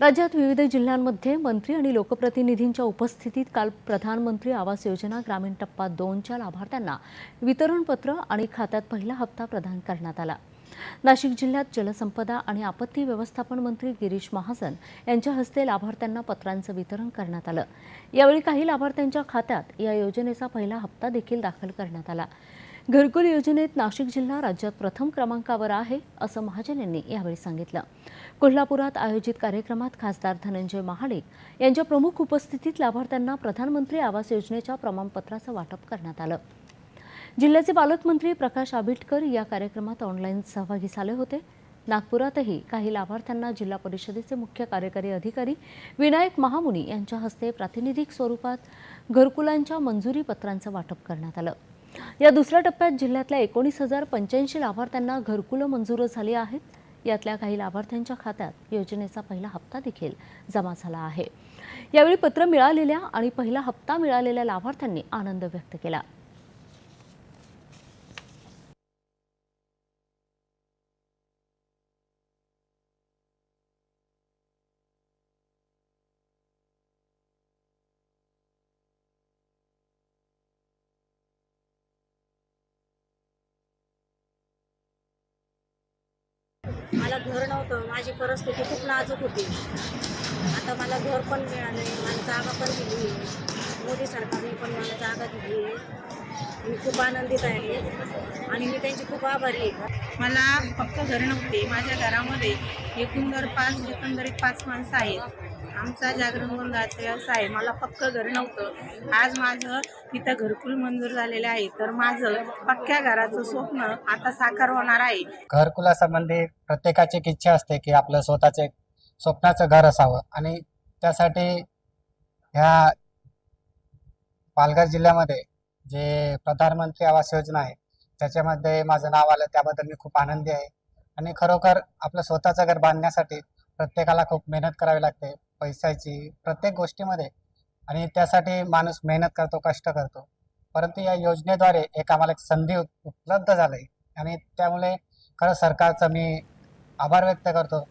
राज्यात विविध जिल्ह्यांमध्ये मंत्री आणि लोकप्रतिनिधींच्या उपस्थितीत काल प्रधानमंत्री आवास योजना ग्रामीण टप्पा दोनच्या लाभार्थ्यांना वितरणपत्र आणि खात्यात पहिला हप्ता प्रदान करण्यात आला. नाशिक जिल्ह्यात जलसंपदा आणि आपत्ती व्यवस्थापन मंत्री गिरीश महाजन यांच्या हस्ते लाभार्थ्यांना पत्रांचं वितरण करण्यात आलं. यावेळी काही लाभार्थ्यांच्या खात्यात या योजनेचा पहिला हप्ता देखील दाखल करण्यात आला. घरकुल योजनेत नाशिक जिल्हा राज्यात प्रथम क्रमांकावर आहे असं महाजन यांनी यावेळी सांगितलं. कोल्हापुरात आयोजित कार्यक्रमात खासदार धनंजय महाडिक यांच्या प्रमुख उपस्थितीत लाभार्थ्यांना प्रधानमंत्री आवास योजनेच्या प्रमाणपत्राचं वाटप करण्यात आलं. जिल्ह्याचे पालकमंत्री प्रकाश आबिटकर या कार्यक्रमात ऑनलाईन सहभागी झाले होते. नागपुरातही काही लाभार्थ्यांना जिल्हा परिषदेचे मुख्य कार्यकारी अधिकारी विनायक महामुनी यांच्या हस्ते प्रातिनिधिक स्वरूपात घरकुलांच्या मंजुरी पत्रांचं वाटप करण्यात आलं. या दुसऱ्या टप्प्यात जिल्ह्यातल्या एकोणीस हजार पंच्याऐंशी लाभार्थ्यांना घरकुलं मंजूर झाली आहेत. यातल्या काही लाभार्थ्यांच्या खात्यात योजनेचा पहिला हप्ता देखील जमा झाला आहे. यावेळी पत्र मिळालेल्या आणि पहिला हप्ता मिळालेल्या लाभार्थ्यांनी आनंद व्यक्त केला. मला घर नव्हतं माझी परिस्थिती खूप नाजूक होती. आता मला घर पण मिळालं आहे मला जागा पण दिली आहे मोदी सरकारने पण मला जागा दिली आहे मी खूप आनंदित आहे आणि मी त्यांची खूप आभारी आहे. मला फक्त घर नव्हते माझ्या घरामध्ये एकंदर पाच एकंदरीत पाच माणसं आहेत. आमचा जागरण गोंधळाचा व्यवसाय मला पक्क घर नव्हतं. आज माझं तिथं घरकुल मंजूर झालेलं आहे. तर माझं पक्क्या घराचं स्वप्न आता साकार होणार आहे. घरकुलासंबंधी प्रत्येकाची एक इच्छा असते की आपलं स्वतःचे एक स्वप्नाचं घर असावं. आणि त्यासाठी ह्या पालघर जिल्ह्यामध्ये जे प्रधानमंत्री आवास योजना आहे त्याच्यामध्ये माझं नाव आलं त्याबद्दल मी खूप आनंदी आहे. आणि खरोखर आपलं स्वतःचं घर बांधण्यासाठी प्रत्येकाला खूप मेहनत करावी लागते. पैशाची प्रत्येक गोष्टीमध्ये. आणि त्यासाठी माणूस मेहनत करतो कष्ट करतो. परंतु या योजनेद्वारे एक आम्हाला एक संधी उपलब्ध झाली. आणि त्यामुळे खरं सरकारचा मी आभार व्यक्त करतो.